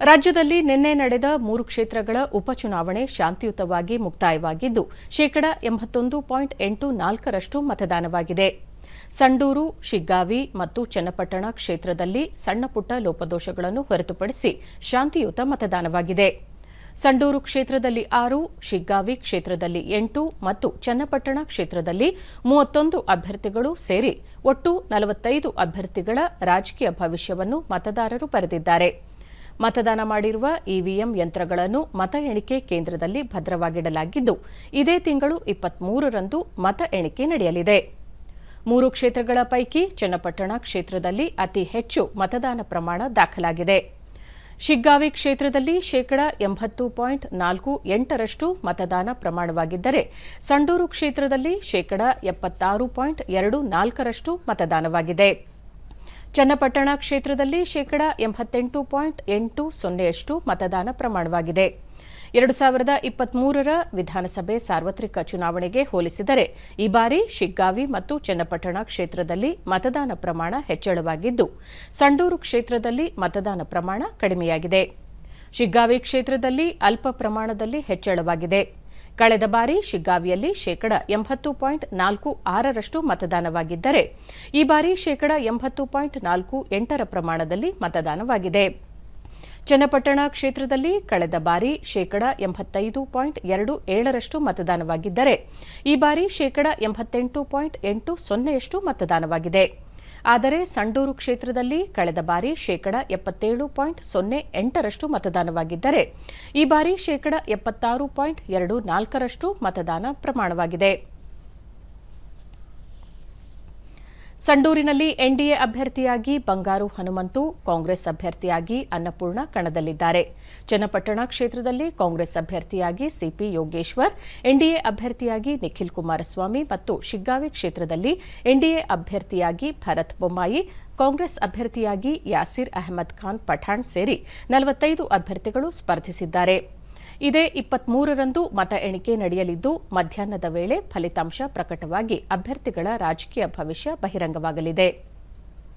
ರಾಜ್ಯದಲ್ಲಿ ನಿನ್ನೆ ನಡೆದ ಮೂರು ಕ್ಷೇತ್ರಗಳ ಉಪಚುನಾವಣೆ ಶಾಂತಿಯುತವಾಗಿ ಮುಕ್ತಾಯವಾಗಿದ್ದು, ಶೇಕಡ ಎಂಬತ್ತೊಂದು ಪಾಯಿಂಟ್ ಎಂಟು ನಾಲ್ಕರಷ್ಟು ಮತದಾನವಾಗಿದೆ. ಸಂಡೂರು, ಶಿಗ್ಗಾವಿ ಮತ್ತು ಚನ್ನಪಟ್ಟಣ ಕ್ಷೇತ್ರದಲ್ಲಿ ಸಣ್ಣಪುಟ್ಟ ಲೋಪದೋಷಗಳನ್ನು ಹೊರತುಪಡಿಸಿ ಶಾಂತಿಯುತ ಮತದಾನವಾಗಿದೆ. ಸಂಡೂರು ಕ್ಷೇತ್ರದಲ್ಲಿ ಆರು, ಶಿಗ್ಗಾವಿ ಕ್ಷೇತ್ರದಲ್ಲಿ ಎಂಟು ಮತ್ತು ಚನ್ನಪಟ್ಟಣ ಕ್ಷೇತ್ರದಲ್ಲಿ ಮೂವತ್ತೊಂದು ಅಭ್ಯರ್ಥಿಗಳು ಸೇರಿ ಒಟ್ಟು ನಲವತ್ತೈದು ಅಭ್ಯರ್ಥಿಗಳ ರಾಜಕೀಯ ಭವಿಷ್ಯವನ್ನು ಮತದಾರರು ಬರೆದಿದ್ದಾರೆ. ಮತದಾನ ಮಾಡಿರುವ ಇವಿಎಂ ಯಂತ್ರಗಳನ್ನು ಮತ ಎಣಿಕೆ ಕೇಂದ್ರದಲ್ಲಿ ಭದ್ರವಾಗಿಡಲಾಗಿದ್ದು, ಇದೇ ತಿಂಗಳು ಇಪ್ಪತ್ಮೂರರಂದು ಮತ ಎಣಿಕೆ ನಡೆಯಲಿದೆ. ಮೂರು ಕ್ಷೇತ್ರಗಳ ಪೈಕಿ ಚನ್ನಪಟ್ಟಣ ಕ್ಷೇತ್ರದಲ್ಲಿ ಅತಿ ಹೆಚ್ಚು ಮತದಾನ ಪ್ರಮಾಣ ದಾಖಲಾಗಿದೆ. ಶಿಗ್ಗಾವಿ ಕ್ಷೇತ್ರದಲ್ಲಿ ಶೇಕಡ ಎಂಬತ್ತು ಪಾಯಿಂಟ್ ನಾಲ್ಕು ಎಂಟರಷ್ಟು ಮತದಾನ ಪ್ರಮಾಣವಾಗಿದ್ದರೆ, ಸಂಡೂರು ಕ್ಷೇತ್ರದಲ್ಲಿ ಶೇಕಡ ಎಪ್ಪತ್ತಾರು ಪಾಯಿಂಟ್ ಎರಡು ನಾಲ್ಕರಷ್ಟು ಮತದಾನವಾಗಿದೆ. ಚನ್ನಪಟ್ಟಣ ಕ್ಷೇತ್ರದಲ್ಲಿ ಶೇಕಡ ಎಂಬತ್ತೆಂಟು ಪಾಯಿಂಟ್ ಎಂಟು ಸೊನ್ನೆಯಷ್ಟು ಮತದಾನ ಪ್ರಮಾಣವಾಗಿದೆ. ಎರಡು ಸಾವಿರದ ಇಪ್ಪತ್ಮೂರರ ವಿಧಾನಸಭೆ ಸಾರ್ವತ್ರಿಕ ಚುನಾವಣೆಗೆ ಹೋಲಿಸಿದರೆ ಈ ಬಾರಿ ಶಿಗ್ಗಾವಿ ಮತ್ತು ಚನ್ನಪಟ್ಟಣ ಕ್ಷೇತ್ರದಲ್ಲಿ ಮತದಾನ ಪ್ರಮಾಣ ಹೆಚ್ಚಳವಾಗಿದ್ದು, ಸಂಡೂರು ಕ್ಷೇತ್ರದಲ್ಲಿ ಮತದಾನ ಪ್ರಮಾಣ ಕಡಿಮೆಯಾಗಿದೆ. ಶಿಗ್ಗಾವಿ ಕ್ಷೇತ್ರದಲ್ಲಿ ಅಲ್ಪ ಪ್ರಮಾಣದಲ್ಲಿ ಹೆಚ್ಚಳವಾಗಿದೆ. ಕಳೆದ ಬಾರಿ ಶಿಗ್ಗಾವಿಯಲ್ಲಿ ಶೇಕಡ ಎಂಬತ್ತು ಪಾಯಿಂಟ್ ನಾಲ್ಕು ಆರರಷ್ಟು ಮತದಾನವಾಗಿದ್ದರೆ, ಈ ಬಾರಿ ಶೇಕಡ ಎಂಬತ್ತು ಪಾಯಿಂಟ್ ನಾಲ್ಕು ಎಂಟರ ಪ್ರಮಾಣದಲ್ಲಿ ಮತದಾನವಾಗಿದೆ. ಚನ್ನಪಟ್ಟಣ ಕ್ಷೇತ್ರದಲ್ಲಿ ಕಳೆದ ಬಾರಿ ಶೇಕಡ ಎಂಬತ್ತೈದು ಪಾಯಿಂಟ್ ಎರಡು ಏಳರಷ್ಟು ಮತದಾನವಾಗಿದ್ದರೆ, ಈ ಬಾರಿ ಶೇಕಡ ಎಂಬತ್ತೆಂಟು ಪಾಯಿಂಟ್ ಎಂಟು ಸೊನ್ನೆಯಷ್ಟು ಮತದಾನವಾಗಿದೆ. ಆದರೆ ಸಂಡೂರು ಕ್ಷೇತ್ರದಲ್ಲಿ ಕಳೆದ ಬಾರಿ ಶೇಕಡ ಎಪ್ಪತ್ತೇಳು ಪಾಯಿಂಟ್ ಸೊನ್ನೆ ಎಂಟರಷ್ಟು ಮತದಾನವಾಗಿದ್ದರೆ, ಈ ಬಾರಿ ಶೇಕಡ ಎಪ್ಪತ್ತಾರು ಪಾಯಿಂಟ್ ಎರಡು ನಾಲ್ಕರಷ್ಟು ಮತದಾನ ಪ್ರಮಾಣವಾಗಿದೆ. ಸಂಡೂರಿನಲ್ಲಿ ಎನ್ಡಿಎ ಅಭ್ಯರ್ಥಿಯಾಗಿ ಬಂಗಾರು ಹನುಮಂತು, ಕಾಂಗ್ರೆಸ್ ಅಭ್ಯರ್ಥಿಯಾಗಿ ಅನ್ನಪೂರ್ಣ ಕಣದಲ್ಲಿದ್ದಾರೆ. ಚನ್ನಪಟ್ಟಣ ಕ್ಷೇತ್ರದಲ್ಲಿ ಕಾಂಗ್ರೆಸ್ ಅಭ್ಯರ್ಥಿಯಾಗಿ ಸಿಪಿ ಯೋಗೇಶ್ವರ್, ಎನ್ಡಿಎ ಅಭ್ಯರ್ಥಿಯಾಗಿ ನಿಖಿಲ್ ಕುಮಾರಸ್ವಾಮಿ ಮತ್ತು ಶಿಗ್ಗಾವಿ ಕ್ಷೇತ್ರದಲ್ಲಿ ಎನ್ಡಿಎ ಅಭ್ಯರ್ಥಿಯಾಗಿ ಭರತ್ ಬೊಮ್ಮಾಯಿ, ಕಾಂಗ್ರೆಸ್ ಅಭ್ಯರ್ಥಿಯಾಗಿ ಯಾಸಿರ್ ಅಹಮದ್ ಖಾನ್ ಪಠಾಣ್ ಸೇರಿ ನಲವತ್ತೈದು ಅಭ್ಯರ್ಥಿಗಳು ಸ್ಪರ್ಧಿಸಿದ್ದಾರೆ. ಇದೇ ಇಪ್ಪತ್ಮೂರರಂದು ಮತ ಎಣಿಕೆ ನಡೆಯಲಿದ್ದು ಮಧ್ಯಾಹ್ನದ ವೇಳೆ ಫಲಿತಾಂಶ ಪ್ರಕಟವಾಗಿ ಅಭ್ಯರ್ಥಿಗಳ ರಾಜಕೀಯ ಭವಿಷ್ಯ ಬಹಿರಂಗವಾಗಲಿದೆ.